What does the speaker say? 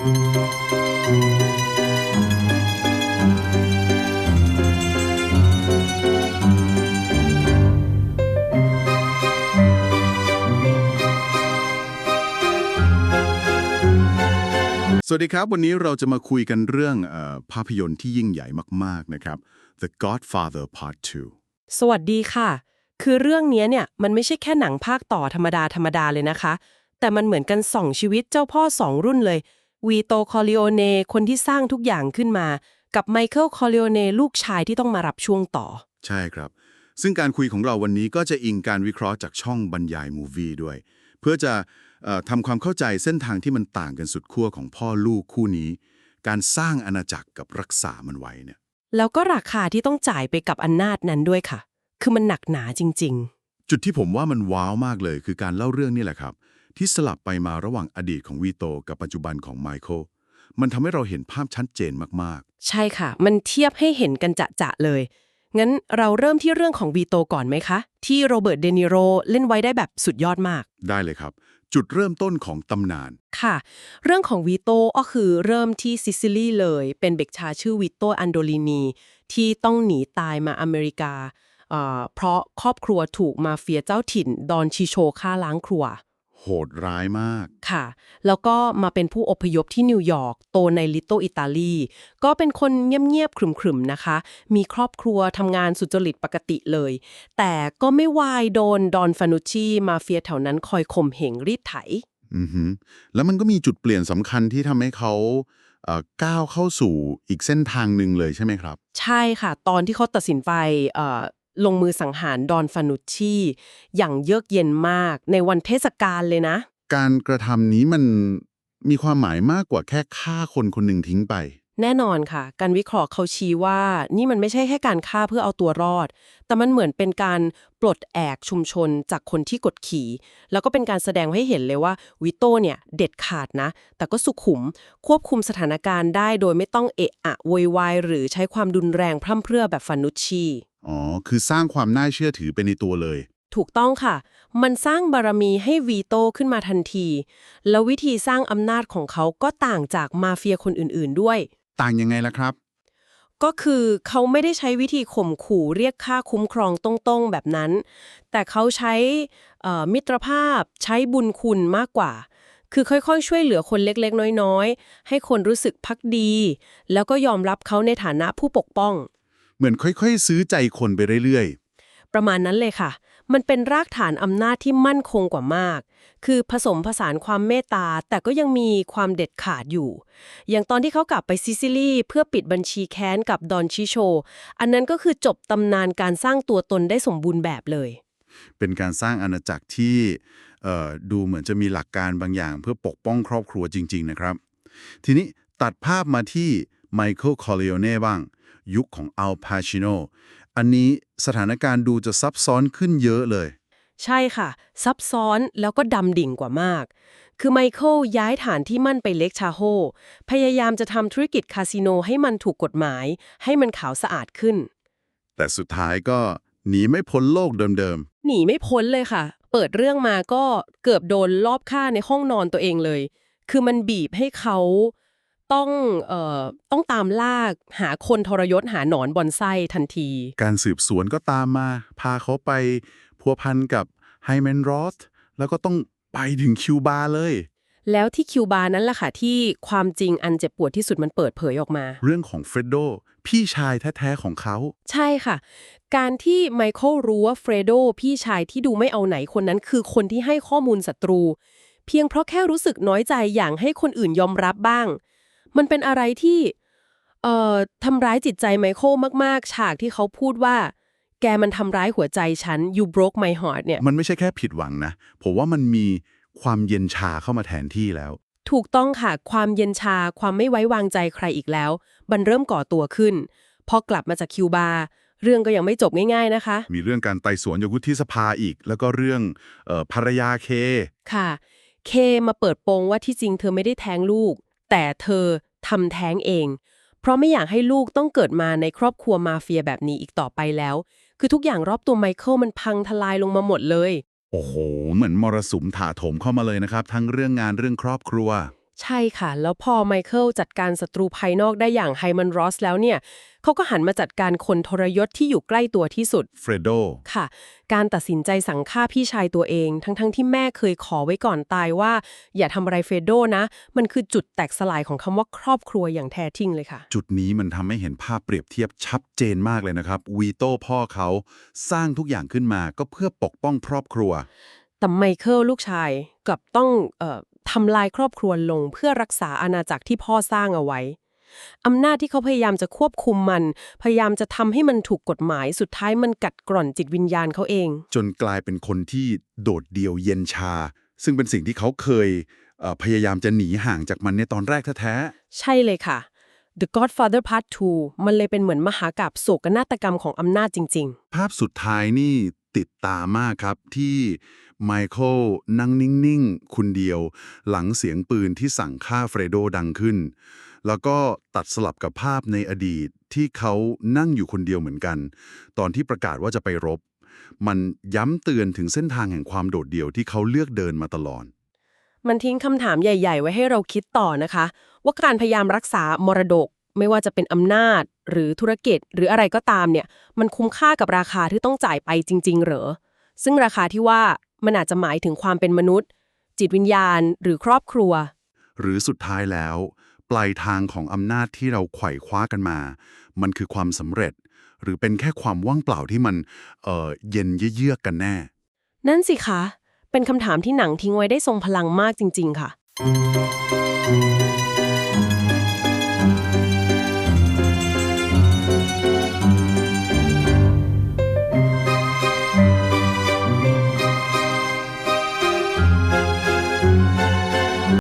สวัสดีครับ วันนี้เราจะมาคุยกันเรื่องอภาพยนตร์ที่ยิ่งใหญ่มาก ๆ นะครับ The Godfather Part 2 สวัสดีค่ะ คือเรื่องนี้เนี่ย มันไม่ใช่แค่หนังภาคต่อธรรมดา ธรรมดาเลยนะคะ แต่มันเหมือนกันสองชีวิตเจ้าพ่อสองรุ่นเลย วีโตคอริโอเนคนที่สร้างทุกอย่างขึ้นมา กับไมเคิลคอริโอเนลูกชายที่ต้องมารับช่วงต่อ ใช่ครับ ซึ่งการคุยของเราวันนี้ก็จะอิงการวิเคราะห์จากช่องบรรยายมูวี่ด้วย เพื่อจะเอ่อทำความเข้าใจเส้นทางที่มันต่างกันสุดขั้วของพ่อลูกคู่นี้ การสร้างอาณาจักรกับรักษามันไว้เนี่ยแล้วก็ราคาที่ต้องจ่ายไปกับอำนาจนั้นด้วยค่ะ คือมันหนักหนาจริงจุดที่ผมว่ามันว้าวมากเลย คือการเล่าเรื่องนี่แหละครับ ที่สลับไปมาระหว่างอดีตของวีโตกับปัจจุบันของไมเคิลมันทำให้เราเห็นภาพชัดเจนมากๆ ใช่ค่ะ มันเทียบให้เห็นกันจะๆเลย งั้นเราเริ่มที่เรื่องของวีโตก่อนไหมคะ ที่โรเบิร์ตเดนิโรเล่นไว้ได้แบบสุดยอดมากๆได้เลยครับ จุดเริ่มต้นของตำนาน ค่ะ เรื่องของวีโตก็คือเริ่มที่ซิซิลีเลย เป็นเด็กชายชื่อวีโตอันโดลินีที่ต้องหนีตายมาอเมริกาเอ่อเพราะครอบครัวถูกมาเฟียเจ้าถิ่น ดอนชิโชฆ่าล้างครัว โหดร้ายมาก ค่ะ แล้วก็มาเป็นผู้อพยพที่นิวยอร์ก โตในลิตโตอิตาลี ก็เป็นคนเงียบๆ ขรึมๆ นะคะ มีครอบครัวทำงานสุจริตปกติเลย แต่ก็ไม่วายโดน ดอนฟานุชชีมาเฟียแถวนั้นคอยข่มเหงรีดไถ อือหือแล้วมันก็มีจุดเปลี่ยนสำคัญที่ทำให้เขาเอ่อก้าวเข้าสู่อีกเส้นทางหนึ่งเลยใช่ไหมครับ ใช่ค่ะ ตอนที่เขาตัดสินใจเอ่อ ลงมือสังหารดอนฟานุชชีอย่างเยือกเย็นมากในวันเทศกาลเลยนะ การกระทำนี้มันมีความหมายมากกว่าแค่ฆ่าคนคนหนึ่งทิ้งไป แน่นอนค่ะ การวิเคราะห์เขาชี้ว่า นี่มันไม่ใช่แค่การฆ่าเพื่อเอาตัวรอด แต่มันเหมือนเป็นการปลดแอกชุมชนจากคนที่กดขี่ แล้วก็เป็นการแสดงให้เห็นเลยว่าวิโต้เนี่ยเด็ดขาดนะ แต่ก็สุขุม ควบคุมสถานการณ์ได้โดยไม่ต้องเอะอะโวยวายหรือใช้ความดุนแรงพร่ำเพรื่อแบบฟานุชชี อ๋อ คือสร้างความน่าเชื่อถือไปในตัวเลย ถูกต้องค่ะ มันสร้างบารมีให้วีโต้ขึ้นมาทันที แล้ววิธีสร้างอำนาจของเขาก็ต่างจากมาเฟียคนอื่นๆด้วย ต่างยังไงล่ะครับ ก็คือเขาไม่ได้ใช้วิธีข่มขู่เรียกค่าคุ้มครองตรงๆแบบนั้น แต่เขาใช้เอ่อมิตรภาพใช้บุญคุณมากกว่าคือค่อยๆ ช่วยเหลือคนเล็กๆ น้อยๆ ให้คนรู้สึกพักดี แล้วก็ยอมรับเขาในฐานะผู้ปกป้อง เหมือนค่อยๆ ซื้อใจคนไปเรื่อยประมาณนั้นเลยค่ะ มันเป็นรากฐานอำนาจที่มั่นคงกว่ามาก คือผสมผสานความเมตตา แต่ก็ยังมีความเด็ดขาดอยู่ อย่างตอนที่เขากลับไปซิซิลีเพื่อปิดบัญชีแค้นกับดอนชิโช อันนั้นก็คือจบตำนานการสร้างตัวตนได้สมบูรณ์แบบเลยๆเป็นการสร้างอาณาจักรที่เอ่อดูเหมือนจะมีหลักการบางอย่าง เพื่อปกป้องครอบครัวจริง ๆ นะครับ ทีนี้ตัดภาพมาที่ไมเคิลคอริโอเน่บ้าง ยุคของอัลพาชิโน อันนี้สถานการณ์ดูจะซับซ้อนขึ้นเยอะเลย ใช่ค่ะ ซับซ้อนแล้วก็ดำดิ่งกว่ามาก คือไมเคิลย้ายฐานที่มั่นไปเล็กชาโฮ พยายามจะทำธุรกิจคาสิโนให้มันถูกกฎหมาย ให้มันขาวสะอาดขึ้น แต่สุดท้ายก็หนีไม่พ้นโลกเดิมหนีไม่พ้นเลยค่ะ เปิดเรื่องมาก็เกือบโดนลอบฆ่าในห้องนอนตัวเองเลย คือมันบีบให้เขา ต้องเอ่อต้องตามลากหาคนทรยศหาหนอนบอนไซทันทีๆการสืบสวนก็ตามมา พาเขาไปพัวพันกับไฮแมนรอสแล้วก็ต้องไปถึงคิวบาเลย แล้วที่คิวบานั่นแหละค่ะ ที่ความจริงอันเจ็บปวดที่สุดมันเปิดเผยออกมา เรื่องของเฟรดโดพี่ชายแท้ๆของเขา ใช่ค่ะ การที่ไมเคิลรู้ว่าเฟรโดพี่ชายที่ดูไม่เอาไหนคนนั้น คือคนที่ให้ข้อมูลศัตรู เพียงเพราะแค่รู้สึกน้อยใจอย่างให้คนอื่นยอมรับบ้าง มันเป็นอะไรที่เอ่อทำร้ายจิตใจไมเคิลมากๆ ฉากที่เขาพูดว่า แกมันทำร้ายหัวใจฉัน you broke my heart เนี่ย มันไม่ใช่แค่ผิดหวังนะ ผมว่ามันมีความเย็นชาเข้ามาแทนที่แล้ว ถูกต้องค่ะ ความเย็นชา ความไม่ไว้วางใจใครอีกแล้ว มันเริ่มก่อตัวขึ้น พอกลับมาจากคิวบา เรื่องก็ยังไม่จบง่าย ๆนะคะ มีเรื่องการไต่สวนอยู่วุฒิสภาอีก แล้วก็เรื่องเออภรรยาเค ค่ะ เคมาเปิดโปงว่าที่จริงเธอไม่ได้แท้งลูก แต่เธอทำแท้งเอง เพราะไม่อยากให้ลูกต้องเกิดมาในครอบครัวมาเฟียแบบนี้อีกต่อไปแล้ว คือทุกอย่างรอบตัวไมเคิลมันพังทลายลงมาหมดเลย โอ้โห เหมือนมรสุมถาโถมเข้ามาเลยนะครับ ทั้งเรื่องงานเรื่องครอบครัว ใช่ค่ะ แล้วพอไมเคิลจัดการศัตรูภายนอกได้อย่างไฮมันรอสแล้วเนี่ยเขาก็หันมาจัดการคนทรยศที่อยู่ใกล้ตัวที่สุดเฟรโดค่ะ การตัดสินใจสั่งฆ่าพี่ชายตัวเอง ทั้งๆทที่แม่เคยขอไว้ก่อนตายว่า อย่าทำอะไรเฟรโดนะ มันคือจุดแตกสลายของคำว่าครอบครัวอย่างแท้จริงเลยค่ะ จุดนี้มันทำให้เห็นภาพเปรียบเทียบชัดเจนมากเลยนะครับวีโต้พ่อเขาสร้างทุกอย่างขึ้นมาก็เพื่อปกป้องครอบครัวแต่ไมเคิลลูกชายกลับต้องเอ่อ ทำลายครอบครัวลงเพื่อรักษาอาณาจักรที่พ่อสร้างเอาไว้อำนาจที่เขาพยายามจะควบคุมมัน พยายามจะทำให้มันถูกกฎหมายสุดท้ายมันกัดกร่อนจิตวิญญาณเขาเอง จนกลายเป็นคนที่โดดเดี่ยวเย็นชา ซึ่งเป็นสิ่งที่เขาเคยเอ่อพยายามจะหนีห่างจากมันในตอนแรกแท้ใช่เลยค่ะ The Godfather Part 2 มันเลยเป็นเหมือนมหากาบโศกนาฏกรรมของอำนาจจริง ๆ ภาพสุดท้ายนี่ ติดตามากครับที่ไมเคิลนั่งนิ่ง ๆคุณเดียว หลังเสียงปืนที่สั่งฆ่าเฟรโดดังขึ้น แล้วก็ตัดสลับกับภาพในอดีตที่เขานั่งอยู่คนเดียวเหมือนกัน ตอนที่ประกาศว่าจะไปรบ มันย้ำเตือนถึงเส้นทางแห่งความโดดเดี่ยวที่เขาเลือกเดินมาตลอด มันทิ้งคำถามใหญ่ ๆ ไว้ให้เราคิดต่อนะคะ ว่าการพยายามรักษามรดก ไม่ว่าจะเป็นอำนาจหรือธุรกิจหรืออะไรก็ตามเนี่ย มันคุ้มค่ากับราคาที่ต้องจ่ายไปจริง ๆ เหรอ ซึ่งราคาที่ว่ามันอาจจะหมายถึงความเป็นมนุษย์ จิตวิญญาณ หรือครอบครัว หรือสุดท้ายแล้ว ปลายทางของอำนาจที่เราไขว่คว้ากันมา มันคือความสำเร็จ หรือเป็นแค่ความว่างเปล่าที่มันเอ่อเย็นเยือกๆกันแน่ นั่นสิคะ เป็นคำถามที่หนังทิ้งไว้ได้ทรงพลังมากจริง ๆ ค่ะ